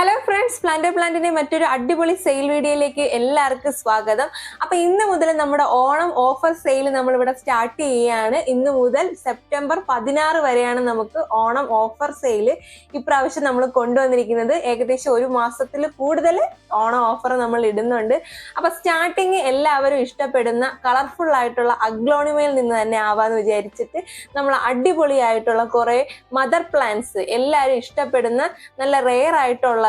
Hello friends plant പ്ലാന്റിന്റെ മറ്റൊരു അടിപൊളി സെയിൽ വീഡിയോയിലേക്ക് എല്ലാവർക്കും സ്വാഗതം. അപ്പൊ ഇന്ന് മുതൽ നമ്മുടെ ഓണം ഓഫർ സെയിൽ നമ്മൾ ഇവിടെ സ്റ്റാർട്ട് ചെയ്യുകയാണ്. ഇന്ന് മുതൽ സെപ്റ്റംബർ പതിനാറ് വരെയാണ് നമുക്ക് ഓണം ഓഫർ സെയിൽ ഇപ്രാവശ്യം നമ്മൾ കൊണ്ടുവന്നിരിക്കുന്നത്. ഏകദേശം ഒരു മാസത്തിൽ കൂടുതൽ ഓണം ഓഫർ നമ്മൾ ഇടുന്നുണ്ട്. അപ്പൊ സ്റ്റാർട്ടിങ് എല്ലാവരും ഇഷ്ടപ്പെടുന്ന കളർഫുൾ ആയിട്ടുള്ള അഗ്ലോണിമയിൽ നിന്ന് തന്നെ ആവാന്ന് വിചാരിച്ചിട്ട് നമ്മൾ അടിപൊളിയായിട്ടുള്ള കുറെ മദർ പ്ലാന്റ്സ് എല്ലാവരും ഇഷ്ടപ്പെടുന്ന നല്ല റെയർ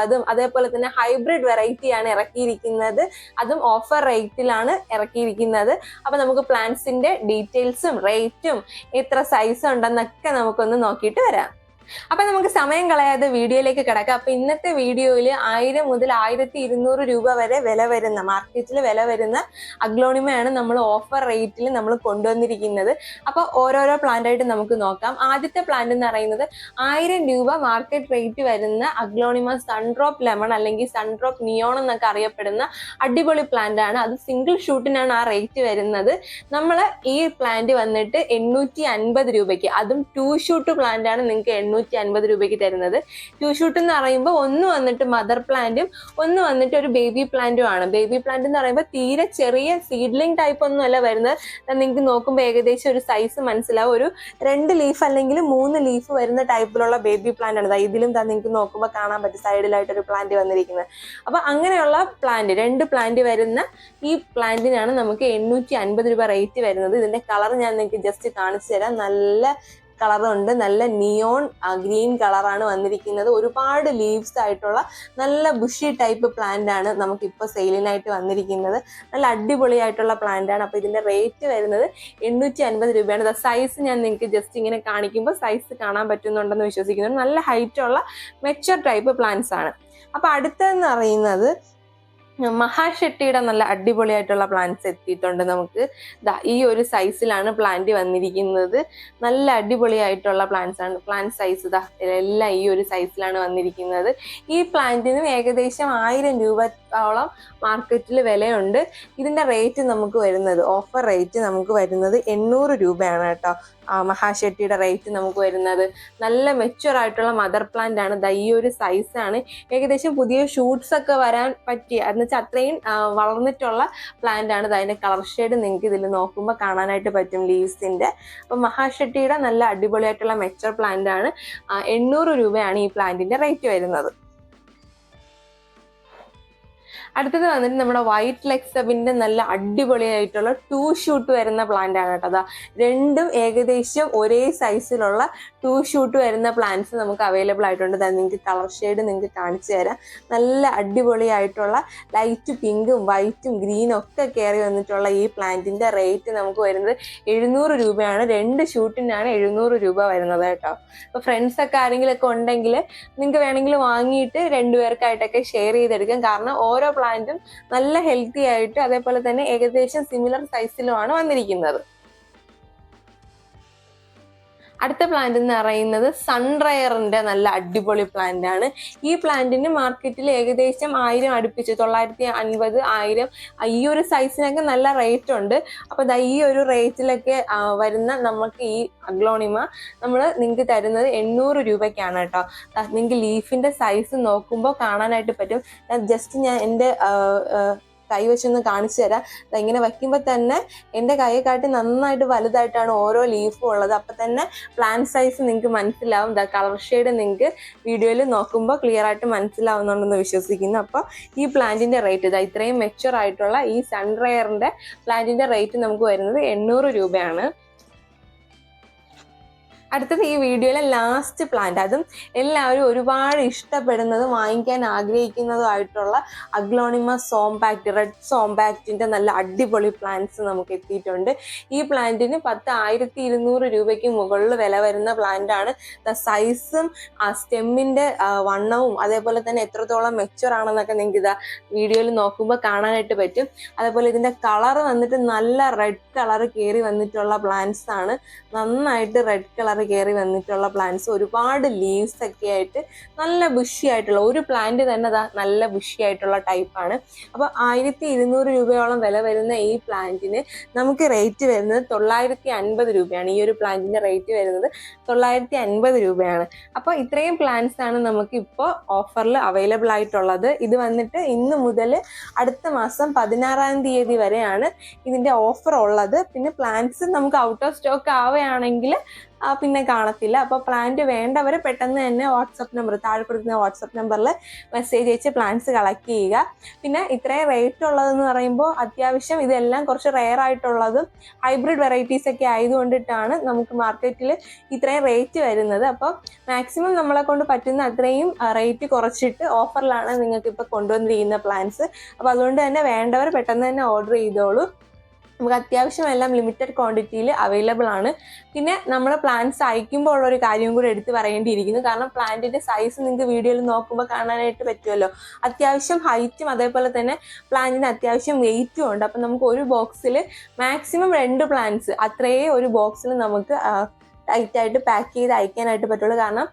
ആയിട്ടുള്ളതും അതേപോലെ തന്നെ ഹൈബ്രിഡ് വെറൈറ്റി ആണ് ഇറക്കിയിരിക്കുന്നത്. അതും ഓഫർ റേറ്റിലാണ് ഇറക്കിയിരിക്കുന്നത്. അപ്പൊ നമുക്ക് പ്ലാന്റ്സിന്റെ ഡീറ്റെയിൽസും റേറ്റും എത്ര സൈസ് ഉണ്ടെന്നൊക്കെ നമുക്കൊന്ന് നോക്കിയിട്ട് വരാം. അപ്പൊ നമുക്ക് സമയം കളയാതെ വീഡിയോയിലേക്ക് കിടക്കാം. അപ്പൊ ഇന്നത്തെ വീഡിയോയിൽ ആയിരം മുതൽ ആയിരത്തി ഇരുന്നൂറ് രൂപ വരെ വില വരുന്ന മാർക്കറ്റിൽ വില വരുന്ന അഗ്ലോണിമയാണ് നമ്മൾ ഓഫർ റേറ്റിൽ നമ്മൾ കൊണ്ടുവന്നിരിക്കുന്നത്. അപ്പൊ ഓരോരോ പ്ലാന്റ് ആയിട്ട് നമുക്ക് നോക്കാം. ആദ്യത്തെ പ്ലാന്റ് എന്ന് പറയുന്നത് ആയിരം രൂപ മാർക്കറ്റ് റേറ്റ് വരുന്ന അഗ്ലോണിമ സൺഡ്രോപ്പ് ലെമൺ അല്ലെങ്കിൽ സൺഡ്രോപ്പ് നിയോൺ എന്നൊക്കെ അറിയപ്പെടുന്ന അടിപൊളി പ്ലാന്റ് ആണ്. അത് സിംഗിൾ ഷൂട്ടിനാണ് ആ റേറ്റ് വരുന്നത്. നമ്മൾ ഈ പ്ലാന്റ് വന്നിട്ട് എണ്ണൂറ്റി അൻപത് രൂപയ്ക്ക് അതും ടു ഷൂട്ട് പ്ലാന്റ് ആണ് നിങ്ങൾക്ക് എണ്ണൂറ്റി അൻപത് രൂപയ്ക്ക് തരുന്നത്. ടു എന്ന് പറയുമ്പോൾ ഒന്ന് വന്നിട്ട് മദർ പ്ലാന്റും ഒന്ന് വന്നിട്ട് ഒരു ബേബി പ്ലാന്റും ആണ്. ബേബി പ്ലാന്റ് എന്ന് പറയുമ്പോൾ തീരെ ചെറിയ സീഡ്ലിംഗ് ടൈപ്പ് ഒന്നും അല്ല വരുന്നത്. നിങ്ങൾക്ക് നോക്കുമ്പോൾ ഏകദേശം ഒരു സൈസ് മനസ്സിലാവും. ഒരു രണ്ട് ലീഫ് അല്ലെങ്കിൽ മൂന്ന് ലീഫ് വരുന്ന ടൈപ്പിലുള്ള ബേബി പ്ലാന്റ് ആണ്. ഇതിലും തന്നെ നിങ്ങൾക്ക് നോക്കുമ്പോൾ കാണാൻ പറ്റും. സൈഡിലായിട്ട് ഒരു പ്ലാന്റ് വന്നിരിക്കുന്നത്. അപ്പൊ അങ്ങനെയുള്ള പ്ലാന്റ് രണ്ട് പ്ലാന്റ് വരുന്ന ഈ പ്ലാന്റിനാണ് നമുക്ക് എണ്ണൂറ്റി അൻപത് രൂപ റേറ്റ് വരുന്നത്. ഇതിന്റെ കളർ ഞാൻ നിങ്ങൾക്ക് ജസ്റ്റ് കാണിച്ചു തരാം. നല്ല കളറുണ്ട്. നല്ല നിയോൺ ഗ്രീൻ കളറാണ് വന്നിരിക്കുന്നത്. ഒരുപാട് ലീവ്സ് ആയിട്ടുള്ള നല്ല ബുഷി ടൈപ്പ് പ്ലാന്റ് ആണ് നമുക്ക് ഇപ്പോൾ സെയിലിനായിട്ട് വന്നിരിക്കുന്നത്. നല്ല അടിപൊളിയായിട്ടുള്ള പ്ലാന്റ് ആണ്. അപ്പോൾ ഇതിന്റെ റേറ്റ് വരുന്നത് എണ്ണൂറ്റി അൻപത് രൂപയാണ് സൈസ് ഞാൻ നിങ്ങൾക്ക് ജസ്റ്റ് ഇങ്ങനെ കാണിക്കുമ്പോൾ സൈസ് കാണാൻ പറ്റുന്നുണ്ടെന്ന് വിശ്വസിക്കുന്നു. നല്ല ഹൈറ്റ് ഉള്ള മെച്ചർ ടൈപ്പ് പ്ലാന്റ്സ് ആണ്. അപ്പോൾ അടുത്തതെന്ന് പറയുന്നത് മഹാഷെട്ടിയുടെ നല്ല അടിപൊളിയായിട്ടുള്ള പ്ലാന്റ്സ് എത്തിയിട്ടുണ്ട് നമുക്ക്. ഈ ഒരു സൈസിലാണ് പ്ലാന്റ് വന്നിരിക്കുന്നത്. നല്ല അടിപൊളിയായിട്ടുള്ള പ്ലാന്റ്സ് ആണ്. പ്ലാന്റ് സൈസ് ദാ എല്ലാം ഈ ഒരു സൈസിലാണ് വന്നിരിക്കുന്നത്. ഈ പ്ലാന്റിന് ഏകദേശം ആയിരം രൂപയോളം മാർക്കറ്റിൽ വിലയുണ്ട്. ഇതിന്റെ റേറ്റ് നമുക്ക് വരുന്നത് ഓഫർ റേറ്റ് നമുക്ക് വരുന്നത് എണ്ണൂറ് രൂപയാണ് കേട്ടോ. ആ മഹാഷെട്ടിയുടെ റേറ്റ് നമുക്ക് വരുന്നത്. നല്ല മെച്യൂർ ആയിട്ടുള്ള മദർ പ്ലാന്റ് ആണ്. ഈ ഒരു സൈസാണ് ഏകദേശം പുതിയ ഷൂട്ട്സ് ഒക്കെ വരാൻ പറ്റിയ എന്ന് വെച്ചാൽ അത്രയും വളർന്നിട്ടുള്ള പ്ലാന്റ് ആണ് അതിന്റെ കളർ ഷെയ്ഡ് നിങ്ങൾക്ക് ഇതിൽ നോക്കുമ്പോൾ കാണാനായിട്ട് പറ്റും ലീവ്സിന്റെ അപ്പൊ മഹാഷെട്ടിയുടെ നല്ല അടിപൊളിയായിട്ടുള്ള മെച്ചർ പ്ലാന്റ് ആണ്. എണ്ണൂറ് രൂപയാണ് ഈ പ്ലാന്റിന്റെ റേറ്റ് വരുന്നത്. അടുത്തത് വന്നിട്ട് നമ്മുടെ വൈറ്റ് ലെക്സബിന്റെ നല്ല അടിപൊളിയായിട്ടുള്ള ടൂ ഷൂട്ട് വരുന്ന പ്ലാന്റ് ആണ് കേട്ടോ. അതാ രണ്ടും ഏകദേശം ഒരേ സൈസിലുള്ള ടൂ ഷൂട്ട് വരുന്ന പ്ലാന്റ്സ് നമുക്ക് അവൈലബിൾ ആയിട്ടുണ്ട്. നിങ്ങൾക്ക് കളർ ഷെയ്ഡ് നിങ്ങൾക്ക് കാണിച്ചു തരാം. നല്ല അടിപൊളിയായിട്ടുള്ള ലൈറ്റ് പിങ്കും വൈറ്റും ഗ്രീനും ഒക്കെ കയറി വന്നിട്ടുള്ള ഈ പ്ലാന്റിന്റെ റേറ്റ് നമുക്ക് വരുന്നത് എഴുന്നൂറ് രൂപയാണ്. രണ്ട് ഷൂട്ടിനാണ് എഴുന്നൂറ് രൂപ വരുന്നത് കേട്ടോ. അപ്പൊ ഫ്രണ്ട്സ് ഒക്കെ ആരെങ്കിലും ഒക്കെ ഉണ്ടെങ്കിൽ നിങ്ങൾക്ക് വേണമെങ്കിൽ വാങ്ങിയിട്ട് രണ്ടുപേർക്കായിട്ടൊക്കെ ഷെയർ ചെയ്തെടുക്കാം. കാരണം ഓരോ പ്ലാന്റും നല്ല ഹെൽത്തി ആയിട്ട് അതേപോലെ തന്നെ ഏകദേശം സിമിലർ സൈസിലുമാണ് വന്നിരിക്കുന്നത്. അടുത്ത പ്ലാന്റ് എന്ന് പറയുന്നത് സൺറയറിന്റെ നല്ല അടിപൊളി പ്ലാന്റ് ആണ്. ഈ പ്ലാന്റിന് മാർക്കറ്റിൽ ഏകദേശം ആയിരം അടുപ്പിച്ച്. തൊള്ളായിരത്തി അൻപത് ആയിരം. ഈ ഒരു സൈസിനൊക്കെ നല്ല റേറ്റ് ഉണ്ട്. അപ്പൊ ദാ ഈ ഒരു റേറ്റിലൊക്കെ വരുന്ന നമുക്ക് ഈ അഗ്ലോണിമ നമ്മൾ നിങ്ങൾക്ക് തരുന്നത് എണ്ണൂറ് രൂപയ്ക്കാണ് കേട്ടോ. നിങ്ങൾക്ക് ലീഫിന്റെ സൈസ് നോക്കുമ്പോൾ കാണാനായിട്ട് പറ്റും. ജസ്റ്റ് ഞാൻ എന്റെ കൈ വെച്ചൊന്ന് കാണിച്ചു തരാം. ഇങ്ങനെ വയ്ക്കുമ്പോൾ തന്നെ എന്റെ കൈയെ കാട്ടി നന്നായിട്ട് വലുതായിട്ടാണ് ഓരോ ലീഫും ഉള്ളത്. അപ്പം തന്നെ പ്ലാന്റ് സൈസ് നിങ്ങൾക്ക് മനസ്സിലാവും. കളർ ഷെയ്ഡ് നിങ്ങൾക്ക് വീഡിയോയിൽ നോക്കുമ്പോൾ ക്ലിയർ ആയിട്ട് മനസ്സിലാവുന്നുണ്ടെന്ന് വിശ്വസിക്കുന്നു. അപ്പോൾ ഈ പ്ലാന്റിന്റെ റേറ്റ് ഇതാ ഇത്രയും മെച്ചുവർ ആയിട്ടുള്ള ഈ സൺറെയറിന്റെ പ്ലാന്റിന്റെ റേറ്റ് നമുക്ക് വരുന്നത് എണ്ണൂറ് രൂപയാണ്. അടുത്തത് ഈ വീഡിയോയിലെ ലാസ്റ്റ് പ്ലാന്റ് അതും എല്ലാവരും ഒരുപാട് ഇഷ്ടപ്പെടുന്നതും വാങ്ങിക്കാൻ ആഗ്രഹിക്കുന്നതുമായിട്ടുള്ള അഗ്ലോണിമ സോംപാക്ട് റെഡ് സോംപാക്റ്റിന്റെ നല്ല അടിപൊളി പ്ലാന്റ്സ് നമുക്ക് എത്തിയിട്ടുണ്ട്. ഈ പ്ലാന്റിന് പത്ത് ആയിരത്തി ഇരുന്നൂറ് രൂപയ്ക്ക് മുകളിൽ വില വരുന്ന പ്ലാന്റാണ് സൈസും ആ സ്റ്റെമ്മിന്റെ വണ്ണവും അതേപോലെ തന്നെ എത്രത്തോളം മെച്ചുവർ ആണെന്നൊക്കെ നിങ്ങൾക്ക് ഇതാ വീഡിയോയിൽ നോക്കുമ്പോൾ കാണാനായിട്ട് പറ്റും. അതേപോലെ ഇതിന്റെ കളർ വന്നിട്ട് നല്ല റെഡ് കളർ കയറി വന്നിട്ടുള്ള പ്ലാന്റ്സ് ആണ്. നന്നായിട്ട് റെഡ് കളർ കയറി വന്നിട്ടുള്ള പ്ലാന്റ്സ് ഒരുപാട് ലീവ്സ് ഒക്കെ ആയിട്ട് നല്ല ബുഷി ആയിട്ടുള്ള ഒരു പ്ലാന്റ് തന്നെ നല്ല ബുഷി ആയിട്ടുള്ള ടൈപ്പാണ് അപ്പോൾ ആയിരത്തി ഇരുന്നൂറ് രൂപയോളം വില വരുന്ന ഈ പ്ലാന്റിന് നമുക്ക് റേറ്റ് വരുന്നത് തൊള്ളായിരത്തി അൻപത് രൂപയാണ്. ഈ ഒരു പ്ലാന്റിന്റെ റേറ്റ് വരുന്നത് തൊള്ളായിരത്തി അൻപത് രൂപയാണ്. അപ്പോൾ ഇത്രയും പ്ലാന്റ്സ് ആണ് നമുക്ക് ഇപ്പോൾ ഓഫറിൽ അവൈലബിൾ ആയിട്ടുള്ളത്. ഇത് വന്നിട്ട് ഇന്ന് മുതൽ അടുത്ത മാസം പതിനാറാം തീയതി വരെയാണ് ഇതിന്റെ ഓഫർ ഉള്ളത്. പിന്നെ പ്ലാന്റ്സ് നമുക്ക് ഔട്ട് ഓഫ് സ്റ്റോക്ക് ആവുകയാണെങ്കിൽ പിന്നെ കാണത്തില്ല. അപ്പോൾ പ്ലാന്റ് വേണ്ടവർ പെട്ടെന്ന് തന്നെ വാട്സപ്പ് നമ്പർ താഴെ കൊടുക്കുന്ന വാട്സപ്പ് നമ്പറിൽ മെസ്സേജ് അയച്ച് പ്ലാന്റ്സ് കളക്ട് ചെയ്യുക. പിന്നെ ഇത്രയും റേറ്റ് ഉള്ളതെന്ന് പറയുമ്പോൾ അത്യാവശ്യം ഇതെല്ലാം കുറച്ച് റെയർ ആയിട്ടുള്ളതും ഹൈബ്രിഡ് വെറൈറ്റീസ് ഒക്കെ ആയതുകൊണ്ടിട്ടാണ് നമുക്ക് മാർക്കറ്റിൽ ഇത്രയും റേറ്റ് വരുന്നത്. അപ്പോൾ മാക്സിമം നമ്മളെ കൊണ്ട് പറ്റുന്ന അത്രയും റേറ്റ് കുറച്ചിട്ട് ഓഫറിലാണ് നിങ്ങൾക്ക് ഇപ്പോൾ കൊണ്ടുവന്നിരിക്കുന്ന പ്ലാൻസ് അപ്പോൾ അതുകൊണ്ട് തന്നെ വേണ്ടവർ പെട്ടെന്ന് തന്നെ ഓർഡർ ചെയ്തോളൂ. നമുക്ക് അത്യാവശ്യം എല്ലാം ലിമിറ്റഡ് ക്വാണ്ടിറ്റിയിൽ അവൈലബിൾ ആണ്. പിന്നെ നമ്മൾ പ്ലാന്റ്സ് അയക്കുമ്പോൾ ഒരു കാര്യം കൂടി എടുത്ത് പറയേണ്ടിയിരിക്കുന്നു. കാരണം പ്ലാന്റിന്റെ സൈസ് നിങ്ങൾക്ക് വീഡിയോയിൽ നോക്കുമ്പോൾ കാണാനായിട്ട് പറ്റുമല്ലോ. അത്യാവശ്യം ഹൈറ്റും അതേപോലെ തന്നെ പ്ലാന്റിന് അത്യാവശ്യം വെയിറ്റും ഉണ്ട്. അപ്പം നമുക്ക് ഒരു ബോക്സിൽ മാക്സിമം രണ്ട് പ്ലാന്റ്സ് അത്രയേ ഒരു ബോക്സിൽ നമുക്ക് ടൈറ്റായിട്ട് പാക്ക് ചെയ്ത് അയക്കാനായിട്ട് പറ്റുള്ളൂ. കാരണം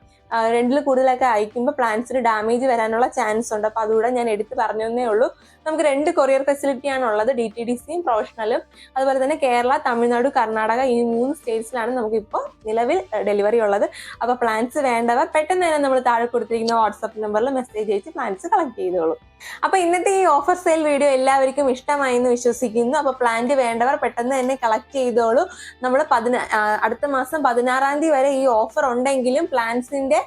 രണ്ടിൽ കൂടുതലൊക്കെ അയക്കുമ്പോൾ പ്ലാന്റ്സിന് ഡാമേജ് വരാനുള്ള ചാൻസ് ഉണ്ട്. അപ്പോൾ അതുകൂടെ ഞാൻ എടുത്ത് പറഞ്ഞതേ ഉള്ളൂ. നമുക്ക് രണ്ട് കൊറിയർ ഫെസിലിറ്റിയാണ് ഉള്ളത്. ഡി ടി ഡി സിയും പ്രൊഫഷണലും അതുപോലെ തന്നെ കേരള തമിഴ്നാട് കർണാടക ഈ മൂന്ന് സ്റ്റേറ്റ്സിലാണ് നമുക്കിപ്പോൾ നിലവിൽ ഡെലിവറി ഉള്ളത്. അപ്പോൾ പ്ലാൻസ് വേണ്ടവർ പെട്ടെന്ന് തന്നെ നമ്മൾ താഴെ കൊടുത്തിരിക്കുന്ന വാട്സപ്പ് നമ്പറിൽ മെസ്സേജ് അയച്ച് പ്ലാൻസ് കളക്ട് ചെയ്തോളൂ. അപ്പൊ ഇന്നത്തെ ഈ ഓഫർ സെയിൽ വീഡിയോ എല്ലാവർക്കും ഇഷ്ടമായി എന്ന് വിശ്വസിക്കുന്നു. അപ്പൊ പ്ലാന്റ് വേണ്ടവർ പെട്ടെന്ന് തന്നെ കളക്ട് ചെയ്തോളൂ. നമ്മൾ പതിന അടുത്ത മാസം പതിനാറാം തീയതി വരെ ഈ ഓഫർ ഉണ്ടെങ്കിലും പ്ലാൻസിന്റെ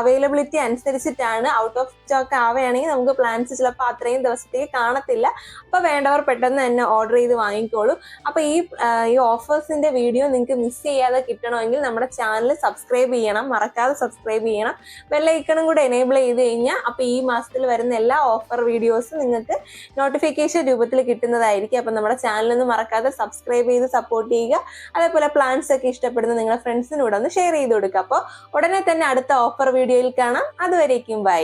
അവൈലബിലിറ്റി അനുസരിച്ചിട്ടാണ് ഔട്ട് ഓഫ് സ്റ്റോക്ക് ആവുകയാണെങ്കിൽ നമുക്ക് പ്ലാൻസ് ചിലപ്പോൾ അത്രയും ദിവസത്തേക്ക് കാണത്തില്ല. അപ്പൊ വേണ്ടവർ പെട്ടെന്ന് തന്നെ ഓർഡർ ചെയ്ത് വാങ്ങിക്കോളൂ. അപ്പൊ ഈ ഈ ഓഫേഴ്സിന്റെ വീഡിയോ നിങ്ങൾക്ക് മിസ് ചെയ്യാതെ കിട്ടണമെങ്കിൽ നമ്മുടെ ചാനൽ സബ്സ്ക്രൈബ് ചെയ്യണം. മറക്കാതെ സബ്സ്ക്രൈബ് ചെയ്യണം. ബെല്ലൈക്കണും കൂടെ എനേബിൾ ചെയ്ത് കഴിഞ്ഞാൽ അപ്പൊ ഈ മാസത്തിൽ വരുന്ന എല്ലാ ഓഫർ വീഡിയോസും നിങ്ങൾക്ക് നോട്ടിഫിക്കേഷൻ രൂപത്തിൽ കിട്ടുന്നതായിരിക്കും. അപ്പൊ നമ്മുടെ ചാനലൊന്നും മറക്കാതെ സബ്സ്ക്രൈബ് ചെയ്ത് സപ്പോർട്ട് ചെയ്യുക. അതേപോലെ പ്ലാൻസ് ഒക്കെ ഇഷ്ടപ്പെടുന്ന നിങ്ങളുടെ ഫ്രണ്ട്സിനൂടെ ഒന്ന് ഷെയർ ചെയ്ത് കൊടുക്കുക. അപ്പോൾ ഉടനെ തന്നെ അടുത്ത ഓഫർ വീഡിയോയിൽ കാണാം. അതുവരേക്കും ബൈ